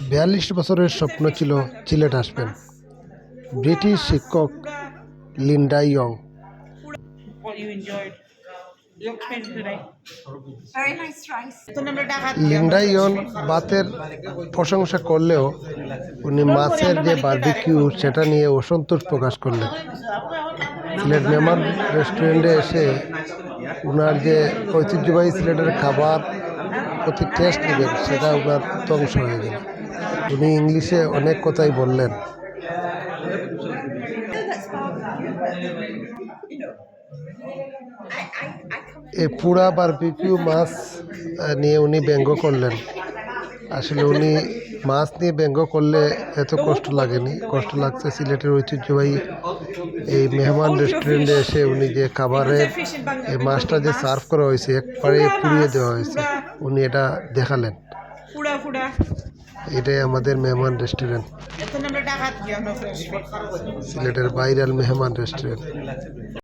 বিয়াল্লিশ বছরের স্বপ্ন ছিল সিলেট আসবেন। ব্রিটিশ শিক্ষক লিন্ডা ইয়ং। লিন্ডা ইয়ং ভাতের প্রশংসা করলেও উনি মাছের যে বার্বিকিউ সেটা নিয়ে অসন্তোষ প্রকাশ করলেন। সিলেট মেহমান রেস্টুরেন্টে এসে ওনার যে ঐতিহ্যবাহী সিলেটের খাবার প্রতি টেস্ট নেবেন, সেটা ওনার ধ্বংস হয়ে গেল। উনি ইংলিশে অনেক কথাই বললেন। এ পুরা বারবিকিউ মাছ নিয়ে উনি ব্যঙ্গ করলেন। আসলে উনি মাছ নিয়ে ব্যঙ্গ করলে এত কষ্ট লাগেনি। কষ্ট লাগছে সিলেটের ঐতিহ্যবাহী এই মেহমান রেস্টুরেন্টে এসে উনি যে খাবারের এই মাছটা যে সার্ভ করা হয়েছে একবারে পুড়িয়ে দেওয়া হয়েছে। উনি এটা দেখালেন। এটাই আমাদের মেহমান রেস্টুরেন্ট। সিলেটের বাইরাল মেহমান রেস্টুরেন্ট।